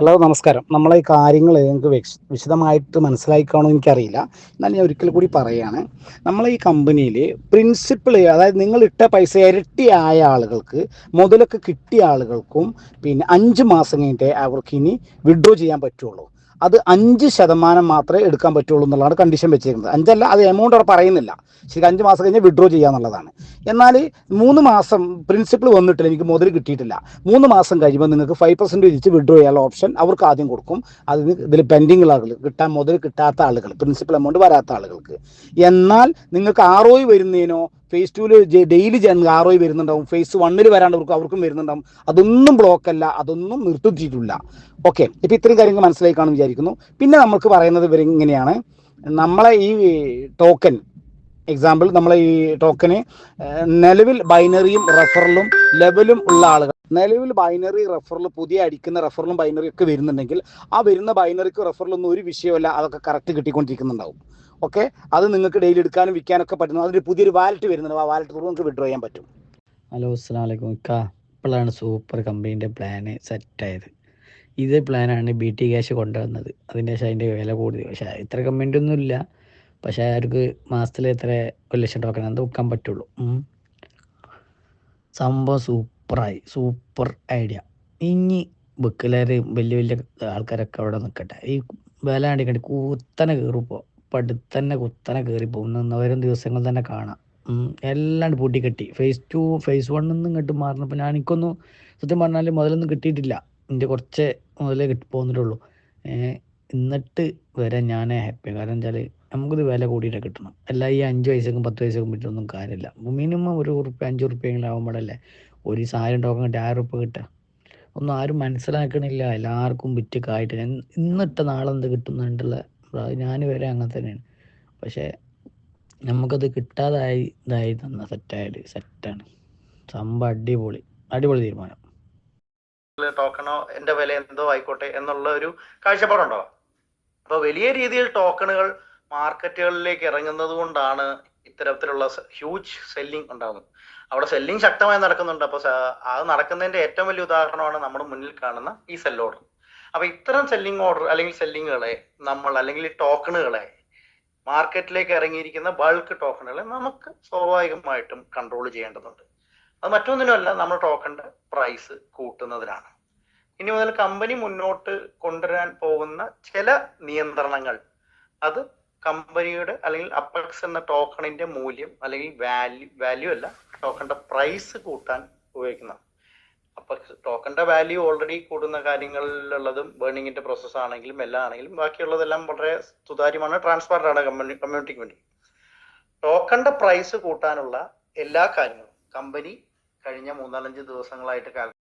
Hello നമസ്കാരം. നമ്മളെ ഈ കാര്യങ്ങൾ നിങ്ങൾക്ക് വിശ- വിശദമായിട്ട് മനസ്സിലായിക്കാണോ എനിക്കറിയില്ല. എന്നാൽ ഞാൻ ഒരിക്കൽ കൂടി പറയുകയാണ് നമ്മളെ ഈ കമ്പനിയിൽ പ്രിൻസിപ്പിൾ അതായത് നിങ്ങൾ ഇട്ട പൈസ ഇരട്ടിയായ ആളുകൾക്ക് മുതലൊക്കെ കിട്ടിയ ആളുകൾക്കും പിന്നെ അഞ്ച് മാസം കഴിഞ്ഞിട്ട് അവർക്ക് ഇനി വിഡ്രോ ചെയ്യാൻ പറ്റുള്ളൂ. അത് അഞ്ച് ശതമാനം മാത്രമേ എടുക്കാൻ പറ്റുള്ളൂ എന്നുള്ളതാണ് കണ്ടീഷൻ വെച്ചിരിക്കുന്നത്. അഞ്ചല്ല അത് എമൗണ്ട് അവിടെ പറയുന്നില്ല. ശരി അഞ്ച് മാസം കഴിഞ്ഞ് വിഡ്രോ ചെയ്യാന്നുള്ളതാണ്. എന്നാൽ മൂന്ന് മാസം പ്രിൻസിപ്പിൾ വന്നിട്ടില്ല എനിക്ക് മുതൽ കിട്ടിയിട്ടില്ല. മൂന്ന് മാസം കഴിയുമ്പോൾ നിങ്ങൾക്ക് ഫൈവ് പെർസെന്റ് വിധിച്ച് വിഡ്രോ ചെയ്യാനുള്ള ഓപ്ഷൻ അവർക്ക് ആദ്യം കൊടുക്കും. അതിന് ഇതിൽ പെൻഡിങ് ആളുകൾ കിട്ടാൻ മുതൽ കിട്ടാത്ത ആളുകൾ പ്രിൻസിപ്പൽ എമൗണ്ട് വരാത്ത ആളുകൾക്ക്. എന്നാൽ നിങ്ങൾക്ക് ആർ ഒ വരുന്നതിനോ ഫേസ് ടൂൽ ഡെയിലി ഒ വരുന്നുണ്ടാവും. ഫേസ് വണ്ണിൽ വരാണ്ടവർക്ക് അവർക്കും വരുന്നുണ്ടാവും. അതൊന്നും ബ്ലോക്ക് അല്ല. അതൊന്നും നിർത്തിയിട്ടില്ല ഓക്കെ ഇപ്പം ഇത്രയും കാര്യങ്ങൾ മനസ്സിലായി കാണും വിചാരിക്കുന്നു. പിന്നെ നമുക്ക് പറയുന്നത് ഇവർ ഇങ്ങനെയാണ്. നമ്മളെ ഈ ടോക്കൺ എക്സാമ്പിൾ നമ്മളെ ഈ ടോക്കന് നിലവിൽ ബൈനറിയും റെഫറലും ലെവലും ഉള്ള ആളുകൾ. നിലവിൽ ബൈനറി റെഫറൽ പുതിയ അടിക്കുന്ന റെഫറലും ബൈനറി ഒക്കെ വരുന്നുണ്ടെങ്കിൽ ആ വരുന്ന ബൈനറിക്ക് റെഫറലൊന്നും ഒരു വിഷയമല്ല. അതൊക്കെ കറക്റ്റ് കിട്ടിക്കൊണ്ടിരിക്കുന്നുണ്ടാവും. ഓക്കെ? അത് നിങ്ങൾക്ക് ഡെയിലി എടുക്കാനും വിൽക്കാനൊക്കെ പറ്റുന്നു അതിന് പുതിയൊരു വാലറ്റ് വരുന്നുണ്ട്. ആ വാലറ്റ് ത്രൂ നിങ്ങൾക്ക് വിഡ്രോ ചെയ്യാൻ പറ്റും. ഹലോ അസ്സാം ഇക്ക ഇപ്പോഴാണ് സൂപ്പർ കമ്പനീന്റെ പ്ലാന് സെറ്റായത് ഇതേ പ്ലാനാണ് ബി ടി ക്യാഷ് കൊണ്ടുവന്നത്. അതിന്റെ ശേഷം അതിന്റെ വില കൂടി പക്ഷേ ഇത്ര കമ്പനി ഒന്നും ഇല്ല. പക്ഷേ അവർക്ക് മാസത്തിൽ എത്ര ഒരു ലക്ഷം ടോക്കൺ അത് വിൽക്കാൻ പറ്റുള്ളൂ. സംഭവം സൂപ്പറായി. സൂപ്പർ ഐഡിയ ഇനി ബുക്കിലേർ വലിയ വലിയ ആൾക്കാരൊക്കെ അവിടെ നിൽക്കട്ടെ ഈ വില കണ്ടി കൂത്തനെ കയറിപ്പോൾ പടുത്തന്നെ കുത്തനെ കയറിപ്പോകും ഇന്ന് വരും ദിവസങ്ങൾ തന്നെ കാണാം. എല്ലാം പൂട്ടിക്കെട്ടി. ഫേസ് ടു ഫേസ് വണ്ണിൽ നിന്ന് ഇങ്ങോട്ട് മാറുന്നപ്പോൾ ഞാൻ എനിക്കൊന്നും സത്യം പറഞ്ഞാൽ മുതലൊന്നും കിട്ടിയിട്ടില്ല. എന്റെ കുറച്ച് മുതലേ കിട്ടി പോന്നിട്ടുള്ളൂ. എന്നിട്ട് വരെ ഞാൻ ഹാപ്പി കാരണം വെച്ചാൽ നമുക്കിത് വില കൂടിയിട്ട് കിട്ടണം. അല്ല ഈ അഞ്ച് പൈസക്കും പത്ത് പൈസക്കും പറ്റൊന്നും കാര്യമില്ല. മിനിമം ഒരു ഉറുപ്പ്യ അഞ്ച് ഉറുപ്പ്യെങ്കിലും ആകുമ്പോഴല്ലേ ഒരു സാധനം ടോക്കൺ കിട്ടി ആയിരം ഉറുപ്പ്യ കിട്ടുക. ഒന്നും ആരും മനസ്സിലാക്കണില്ല. എല്ലാവർക്കും വിറ്റ് കായിട്ട്. ഇന്നിട്ട് നാളെ എന്ത് കിട്ടുന്നുണ്ടുള്ള ഞാൻ വരെ അങ്ങനെ തന്നെയാണ്. പക്ഷേ നമുക്കത് കിട്ടാതായി ഇതായി തന്ന സെറ്റായത് സെറ്റാണ്. സംഭവം അടിപൊളി അടിപൊളി തീരുമാനം. ടോക്കണോ എന്റെ വില എന്തോ ആയിക്കോട്ടെ എന്നുള്ള ഒരു കാഴ്ചപ്പാടുണ്ടോ? അപ്പൊ വലിയ രീതിയിൽ ടോക്കണുകൾ മാർക്കറ്റുകളിലേക്ക് ഇറങ്ങുന്നത് കൊണ്ടാണ് ഇത്തരത്തിലുള്ള ഹ്യൂജ് സെല്ലിംഗ് ഉണ്ടാകുന്നത് അവിടെ സെല്ലിംഗ് ശക്തമായി നടക്കുന്നുണ്ട്. അപ്പൊ സ- അത് നടക്കുന്നതിന്റെ ഏറ്റവും വലിയ ഉദാഹരണമാണ് നമ്മുടെ മുന്നിൽ കാണുന്ന ഈ സെല്ലോട് അപ്പൊ ഇത്തരം സെല്ലിംഗ് ഓർഡർ അല്ലെങ്കിൽ സെല്ലിങ്ങുകളെ നമ്മൾ അല്ലെങ്കിൽ ടോക്കണുകളെ മാർക്കറ്റിലേക്ക് ഇറങ്ങിയിരിക്കുന്ന ബൾക്ക് ടോക്കണുകളെ നമുക്ക് സ്വാഭാവികമായിട്ടും കൺട്രോൾ ചെയ്യേണ്ടതുണ്ട്. അത് മറ്റൊന്നിനുമല്ല നമ്മൾ ടോക്കണിന്റെ പ്രൈസ് കൂട്ടുന്നതിനാണ്. ഇനി മുതൽ കമ്പനി മുന്നോട്ട് കൊണ്ടുവരാൻ പോകുന്ന ചില നിയന്ത്രണങ്ങൾ. അത് കമ്പനിയുടെ അല്ലെങ്കിൽ അപ്പക്സ് എന്ന ടോക്കണിന്റെ മൂല്യം അല്ലെങ്കിൽ വാല്യൂ വാല്യൂ അല്ല ടോക്കണിന്റെ പ്രൈസ് കൂട്ടാൻ ഉപയോഗിക്കുന്ന അപ്പൊ ടോക്കണിന്റെ വാല്യൂ ഓൾറെഡി കൂടുന്ന കാര്യങ്ങളിലുള്ളതും ബേണിങ്ങിന്റെ പ്രോസസ് ആണെങ്കിലും എല്ലാം ആണെങ്കിലും ബാക്കിയുള്ളതെല്ലാം വളരെ സുതാര്യമാണ് ട്രാൻസ്പെറന്റ് ആണ് കമ്മ്യൂണിറ്റിക്ക് വേണ്ടി. ടോക്കണിന്റെ പ്രൈസ് കൂട്ടാനുള്ള എല്ലാ കാര്യങ്ങളും കമ്പനി കഴിഞ്ഞ മൂന്നാലഞ്ച് ദിവസങ്ങളായിട്ട്